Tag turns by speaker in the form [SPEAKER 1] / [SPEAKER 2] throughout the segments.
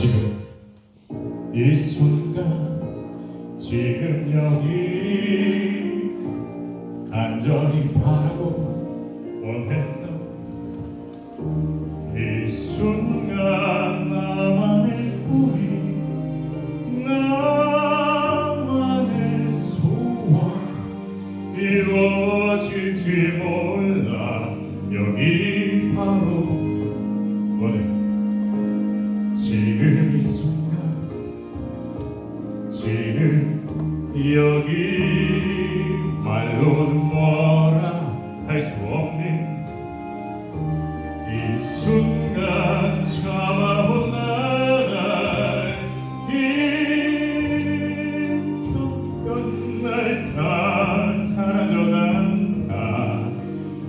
[SPEAKER 1] 지금 이 순간 지금 여기 간절히 바라고 원했던 순간 참아온 날, 힘겹던 날 다 사라져간다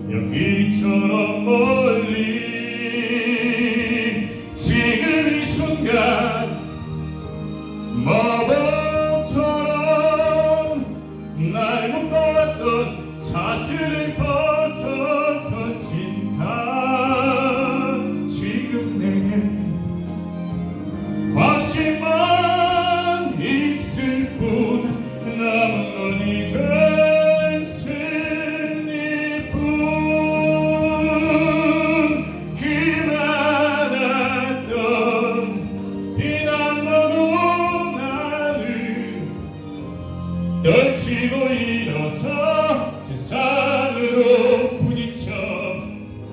[SPEAKER 1] 여기처럼 멀리 지금 이 순간 마법처럼 날 묶어왔던 사슬을 떨치고 일어서 세상으로 부딪혀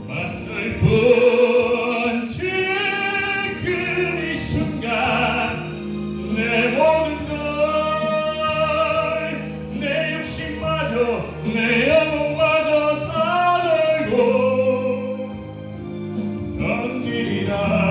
[SPEAKER 1] 맞설 뿐 지금 이 순간 내 모든 걸 내 욕심마저 내 영혼마저 다 널고 던지리라.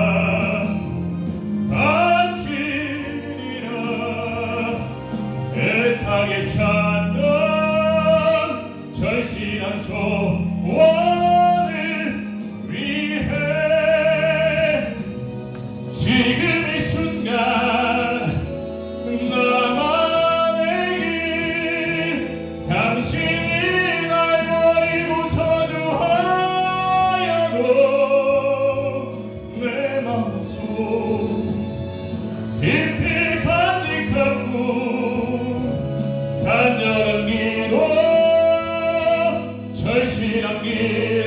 [SPEAKER 1] es bien a.